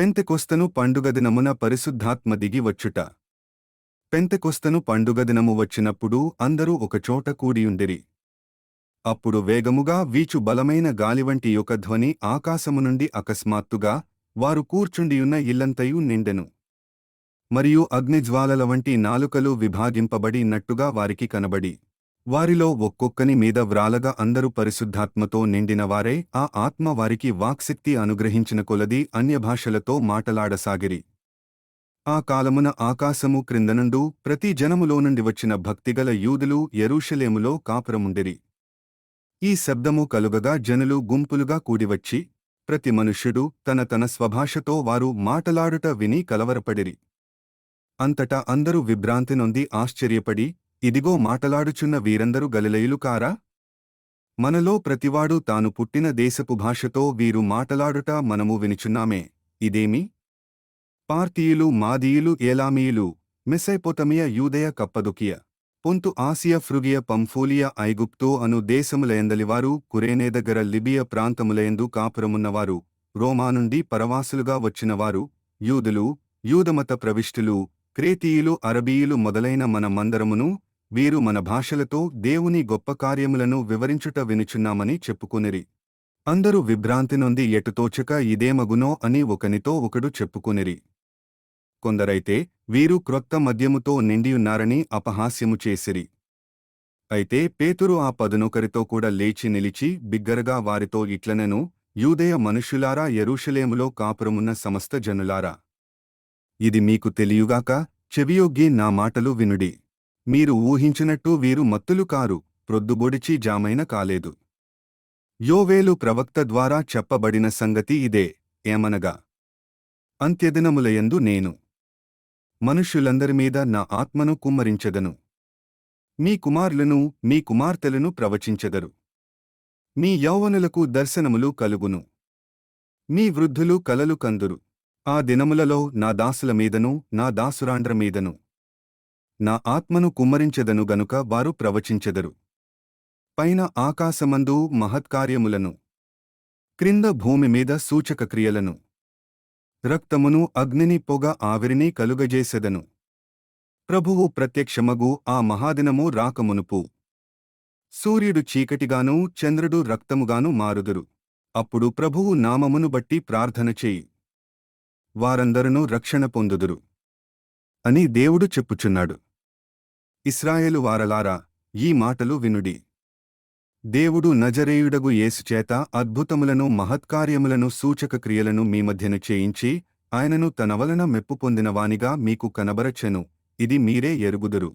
పెంతెకొస్తను పండుగదినమున పరిశుద్ధాత్మ దిగి వచ్చుట. పెంతెకొస్తను పండుగదినము వచ్చినప్పుడు అందరూ ఒకచోట కూడియుండిరి. అప్పుడు వేగముగా వీచు బలమైన గాలివంటి యొక్క ధ్వని ఆకాశము నుండి అకస్మాత్తుగా వారు కూర్చుండియున్న ఇల్లంతయు నిండెను. మరియు అగ్నిజ్వాలల వంటి నాలుకలు విభాగింపబడినట్టుగా వారికి కనబడి. వారిలో ఒక్కొక్కని మీద వ్రాలగా అందరూ పరిశుద్ధాత్మతో నిండినవారే ఆ ఆత్మ వారికి వాక్శక్తి అనుగ్రహించిన కొలది అన్యభాషలతో మాటలాడసాగిరి. ఆ కాలమున ఆకాశము క్రిందనుండు ప్రతి జనములో నుండి వచ్చిన భక్తిగల యూదులు ఎరూషలేములో కాపురముండిరి. ఈ శబ్దము కలుగగా జనులు గుంపులుగా కూడివచ్చి ప్రతి మనుష్యుడు తన తన స్వభాషతో వారు మాటలాడుట విని కలవరపడిరి. అంతటా అందరూ విభ్రాంతి నొంది ఆశ్చర్యపడి ఇదిగో మాటలాడుచున్న వీరందరూ గలిలయులు కారా? మనలో ప్రతివాడు తాను పుట్టిన దేశపు భాషతో వీరు మాటలాడుట మనము వినుచున్నామే. ఇదేమి? పార్తీయులు మాదీయులు ఏలామీయులు మిసైపోతమియ యూదయ కప్పదుకియ పొంతు ఆసియ ఫ్రుగియ పంఫూలియ ఐగుప్తో అను దేశములయందలివారు కురేనే దగ్గర లిబియ ప్రాంతములయందు కాపురమున్నవారు రోమా నుండి పరవాసులుగా వచ్చినవారు యూదులు యూదమత ప్రవిష్టులు క్రేతీయులు అరబీయులు మొదలైన మన మందరమును వీరు మన భాషలతో దేవుని గొప్ప కార్యములను వివరించుట వినుచున్నామని చెప్పుకొనిరి. అందరూ విభ్రాంతి నుండి ఎటుతోచక ఇదేమగునో అని ఒకనితో ఒకడు చెప్పుకొనిరి. కొందరైతే వీరు క్రొత్త మద్యముతో నిండియున్నారని అపహాస్యము చేసిరి. అయితే పేతురు ఆ పదునొకరితో కూడా లేచి నిలిచి బిగ్గరగా వారితో ఇట్లనెను యూదయ మనుష్యులారా యెరూషలేములో కాపురమున్న సమస్త జనులారా. ఇది మీకు తెలియుగాక చెవియొగ్గి నా మాటలు వినుడి. మీరు ఊహించినట్టు వీరు మత్తులు కారు ప్రొద్దుబొడిచి జామైన కాలేదు. యోవేలు ప్రవక్త ద్వారా చెప్పబడిన సంగతి ఇదే ఏమనగా అంత్యదినములయందు నేను మనుష్యులందరి మీద నా ఆత్మను కుమ్మరించదను మీ కుమారులను మీ కుమార్తెలను ప్రవచించెదరు మీ యౌవనులకు దర్శనములు కలుగును. మీ వృద్ధులు కలలు కందురు. ఆ దినములలో నా దాసుల మీదను నా దాసురాండ్ర మీదను నా ఆత్మను కుమ్మరించెదను గనుక వారు ప్రవచించెదరు. పైన ఆకాశమందు మహత్కార్యములను క్రింద భూమి మీద సూచక క్రియలను రక్తమును అగ్నిని పొగ ఆవిరిని కలుగజేసెదను. ప్రభువు ప్రత్యక్షమగు ఆ మహాదినము రాకమునుపు సూర్యుడు చీకటిగానూ చంద్రుడు రక్తముగాను మారుదురు. అప్పుడు ప్రభువు నామమును బట్టి ప్రార్థన చేయి. వారందరూ రక్షణ పొందుదురు. అని దేవుడు చెప్పుచున్నాడు. ఇస్రాయేలు వారలారా ఈ మాటలు వినుడి. దేవుడు నజరేయుడగు యేసుచేత అద్భుతములను మహత్కార్యములను సూచక క్రియలను మీ మధ్యన చేయించి ఆయనను తన వలన మెప్పు పొందినవానిగా మీకు కనబరచెను. ఇది మీరే ఎరుగుదురు.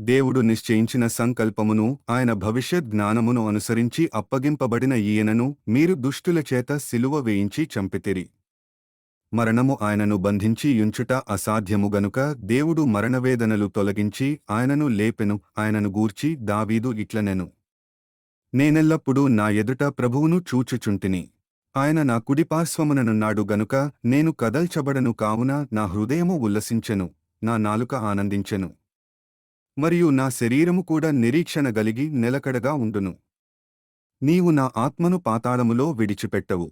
దేవుడు నిశ్చయించిన సంకల్పమును ఆయన భవిష్యత్ జ్ఞానమును అనుసరించి అప్పగింపబడిన ఈయనను మీరు దుష్టుల చేత సిలువ వేయించి చంపితిరి. మరణము ఆయనను బంధించి యుంచుట అసాధ్యము గనుక దేవుడు మరణవేదనలు తొలగించి ఆయనను లేపెను ఆయనను గూర్చి దావీదు ఇట్లనెను. నేనెల్లప్పుడూ నా ఎదుట ప్రభువును చూచుచుంటిని. ఆయన నా కుడిపార్శ్వముననున్నాడు గనుక నేను కదల్చబడను కావున నా హృదయము ఉల్లసించెను నా నాలుక ఆనందించెను. మరియు నా శరీరము కూడా నిరీక్షణ గలిగి నిలకడగా ఉండును. నీవు నా ఆత్మను పాతాళములో విడిచిపెట్టవు.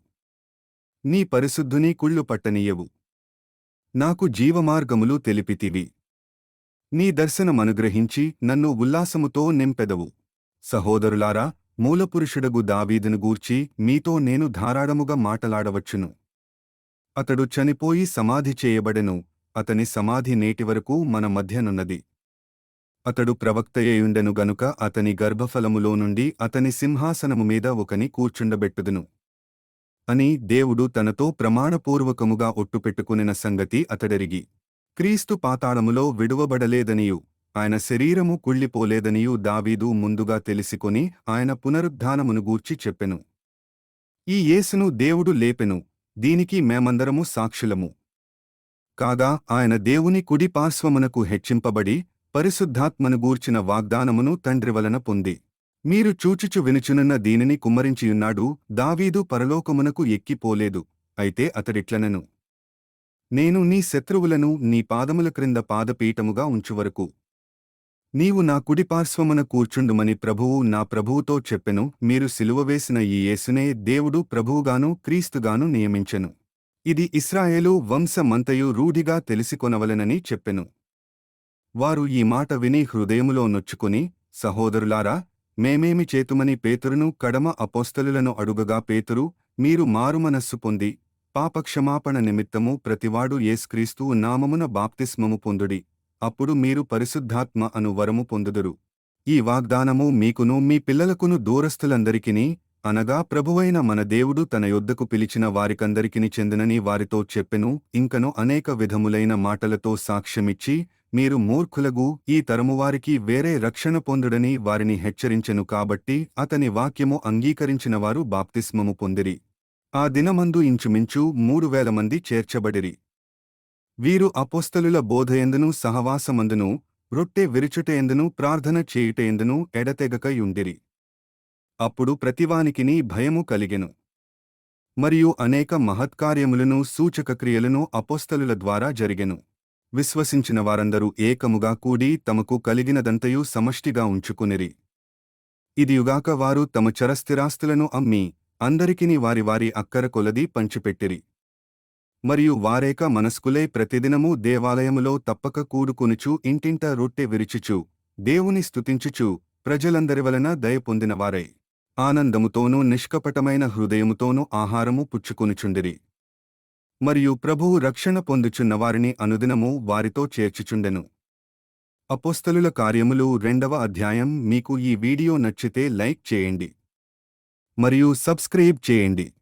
నీ పరిశుద్ధుని కుళ్ళు పట్టనీయవు. నాకు జీవమార్గములు తెలిపితివి. నీ దర్శనమనుగ్రహించి నన్ను ఉల్లాసముతో నింపెదవు. సహోదరులారా మూలపురుషుడగు దావీదును గూర్చి మీతో నేను ధారాళముగా మాటలాడవచ్చును. అతడు చనిపోయి సమాధి చేయబడెను. అతని సమాధి నేటివరకు మన మధ్యనున్నది. అతడు ప్రవక్తయేయుండెను గనుక అతని గర్భఫలములో నుండి అతని సింహాసనము మీద ఒకని కూర్చుండబెట్టుదును. అని దేవుడు తనతో ప్రమాణపూర్వకముగా ఒట్టుపెట్టుకునిన సంగతి అతడెరిగి క్రీస్తు పాతాళములో విడువబడలేదనియు ఆయన శరీరము కుళ్ళిపోలేదనియు దావీదు ముందుగా తెలిసికొని ఆయన పునరుద్ధానమును గూర్చి చెప్పెను. ఈ యేసును దేవుడు లేపెను దీనికి మేమందరము సాక్షులము. కాగా ఆయన దేవుని కుడి పార్శ్వమునకు హెచ్చింపబడి పరిశుద్ధాత్మను గూర్చిన వాగ్దానమును తండ్రి వలన పొంది. మీరు చూచుచు వినుచునున్న దీనిని కుమ్మరించియున్నాడు దావీదు పరలోకమునకు ఎక్కిపోలేదు. అయితే అతడిట్లనను నేను నీ శత్రువులను నీ పాదముల క్రింద పాదపీఠముగా ఉంచువరకు. నీవు నా కుడిపార్శ్వమున కూర్చుండుమని ప్రభువు నా ప్రభువుతో చెప్పెను. మీరు సిలువ వేసిన ఈ యేసునే దేవుడు ప్రభువుగాను క్రీస్తుగాను నియమించెను. ఇది ఇస్రాయేలు వంశమంతయు రూఢిగా తెలిసికొనవలెనని చెప్పెను. వారు ఈ మాట విని హృదయములో నొచ్చుకుని సహోదరులారా మేమేమి చేతుమని పేతురును కడమ అపోస్తలులను అడుగగా పేతురు మీరు మారుమనస్సు పొంది పాపక్షమాపణ నిమిత్తము ప్రతివాడు యేస్క్రీస్తు నామమున బాప్తిస్మము పొందుడి అప్పుడు మీరు పరిశుద్ధాత్మ అను వరము పొందుదురు. ఈ వాగ్దానము మీకును మీ పిల్లలకును దూరస్థులందరికినీ అనగా ప్రభువైన మన దేవుడు తన యొద్దకు పిలిచిన వారికందరికిని చెందినని వారితో చెప్పెను ఇంకను అనేక విధములైన మాటలతో సాక్ష్యమిచ్చి మీరు మూర్ఖులగు ఈ తరమువారికి వేరే రక్షణ పొందుడని వారిని హెచ్చరించెను కాబట్టి అతని వాక్యము అంగీకరించినవారు బాప్తిస్మము పొందిరి. ఆ దినమందు ఇంచుమించు మూడు వేల మంది చేర్చబడిరి. వీరు అపోస్తలుల బోధయందును సహవాసమందును రొట్టె విరుచుటయందును ప్రార్థన చేయుటయందును ఎడతెగకయుండిరి. అప్పుడు ప్రతివానికిని భయము కలిగెను. మరియు అనేక మహత్కార్యములను సూచకక్రియలను అపోస్తలుల ద్వారా జరిగెను. విశ్వసించిన వారందరూ ఏకముగా కూడి తమకు కలిగినదంతయు సమష్టిగా ఉంచుకునిరి. ఇదియుగాక వారు తమ చరస్థిరాస్తులను అమ్మి అందరికిని వారి వారి అక్కర కొలది పంచిపెట్టిరి. మరియు వారేక మనస్కులే ప్రతిదినము దేవాలయములో తప్పక కూడుకునుచు ఇంటింట రొట్టె విరిచుచు దేవుని స్తుతించుచు ప్రజలందరి వలన దయ పొందినవారై. ఆనందముతోనూ నిష్కపటమైన హృదయముతోనూ ఆహారము పుచ్చుకొనుచుండిరి. మరియు ప్రభువు రక్షణ పొందుచున్న వారిని అనుదినము వారితో చేర్చుచుండెను. అపోస్తలుల కార్యములు రెండవ అధ్యాయం. మీకు ఈ వీడియో నచ్చితే లైక్ చేయండి. మరియు సబ్స్క్రైబ్ చేయండి.